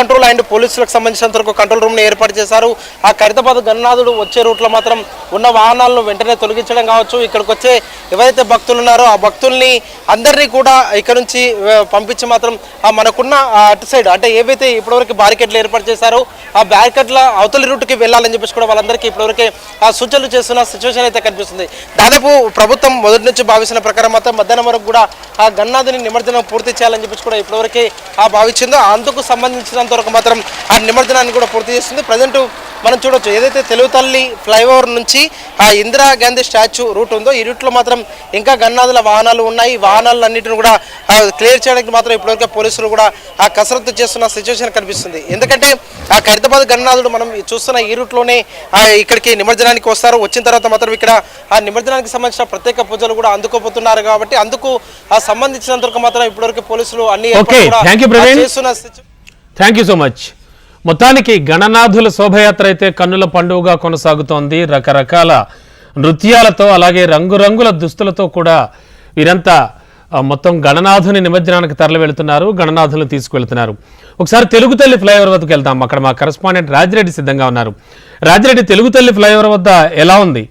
Control and పోలీసులకు సంబంధించినంత వరకు కంట్రోల్ రూమ్ని ఏర్పాటు చేశారు. ఆ ఖైరతాబాద్ గణనాథుడు వచ్చే రూట్లో మాత్రం ఉన్న వాహనాలను వెంటనే తొలగించడం కావచ్చు. ఇక్కడికి వచ్చే ఎవరైతే భక్తులు ఉన్నారో ఆ భక్తుల్ని అందరినీ కూడా ఇక్కడ నుంచి పంపించి మాత్రం ఆ మనకున్న అటు సైడ్ అంటే ఏవైతే ఇప్పటివరకు బ్యారికేడ్లు ఏర్పాటు చేశారో ఆ బ్యారికేడ్ల అవతలి రూట్కి వెళ్ళాలని చెప్పేసి కూడా వాళ్ళందరికీ ఇప్పటివరకే ఆ సూచనలు చేస్తున్న సిచ్యువేషన్ అయితే కనిపిస్తుంది. దాదాపు ప్రభుత్వం మొదటి నుంచి భావించిన ప్రకారం మాత్రం మధ్యాహ్నం వరకు కూడా ఆ గన్నాథుని నిమజ్జనం పూర్తి చేయాలని చెప్పేసి కూడా ఇప్పటివరకే ఆ భావించిందో అందుకు సంబంధించినంత వరకు మాత్రం ఆ నిమజ్జనాన్ని కూడా పూర్తి చేస్తుంది. ప్రజెంట్ మనం చూడొచ్చు. ఏదైతే తెలుగు తల్లి ఫ్లైఓవర్ నుంచి ఆ ఇందిరా గాంధీ స్టాచ్యూ రూట్ ఉందో ఈ రూట్లో మాత్రం ఇంకా గన్నాదుల వాహనాలు ఉన్నాయి. ఈ వాహనాలన్నింటిని కూడా క్లియర్ చేయడానికి మాత్రం ఇప్పటివరకు పోలీసులు కూడా ఆ కసరత్తు చేస్తున్న సిచ్యువేషన్ కనిపిస్తుంది. ఎందుకంటే ఆ ఖైరతాబాద్ గణనాథుడు మనం చూస్తున్న ఈ రూట్లోనే ఆ, ఇక్కడికి నిమజ్జనానికి వస్తారు. వచ్చిన తర్వాత మాత్రం ఇక్కడ ఆ నిమజ్జనానికి సంబంధించిన ప్రత్యేక పూజలు కూడా అందుకోబోతున్నారు కాబట్టి అందుకు ఆ సంబంధించినంత మాత్రం ఇప్పటివరకు పోలీసులు అన్ని. చేస్తున్న situ- thank you so much మొత్తానికి గణనాథుల శోభయాత్ర అయితే కన్నుల పండుగగా కొనసాగుతోంది. రకరకాల నృత్యాలతో అలాగే రంగురంగుల దుస్తులతో కూడా వీరంతా మొత్తం గణనాథుని నిమజ్జనానికి తరలి వెళ్తున్నారు గణనాథులను తీసుకువెళ్తున్నారు. ఒకసారి తెలుగు తల్లి ఫ్లైఓవర్ వద్దకు వెళ్తాం అక్కడ మా కరెస్పాండెంట్ రాజిరెడ్డి సిద్ధంగా ఉన్నారు. రాజిరెడ్డి తెలుగు తల్లి ఫ్లైఓవర్ వద్ద ఎలా ఉంది?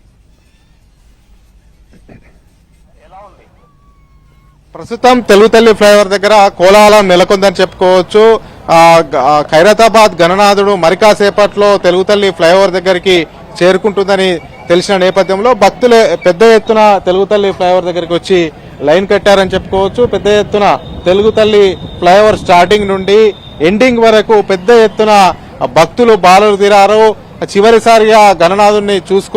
ప్రస్తుతం తెలుగు తల్లి ఫ్లైఓవర్ దగ్గర కోలాహలం నెలకొందని చెప్పుకోవచ్చు. ఖైరతాబాద్ గణనాథుడు మరికాసేపట్లో తెలుగుతల్లి తెలుగు తల్లి ఫ్లైఓవర్ దగ్గరికి చేరుకుంటుందని తెలిసిన నేపథ్యంలో భక్తులు పెద్ద ఎత్తున తెలుగు తల్లి ఫ్లైఓవర్ దగ్గరికి వచ్చి లైన్ కట్టారని చెప్పుకోవచ్చు. పెద్ద ఎత్తున తెలుగు తల్లి ఫ్లైఓవర్ స్టార్టింగ్ నుండి ఎండింగ్ వరకు పెద్ద ఎత్తున భక్తులు బాలలు తీరారు. చివరిసారిగా గణనాథుడిని చూసుకు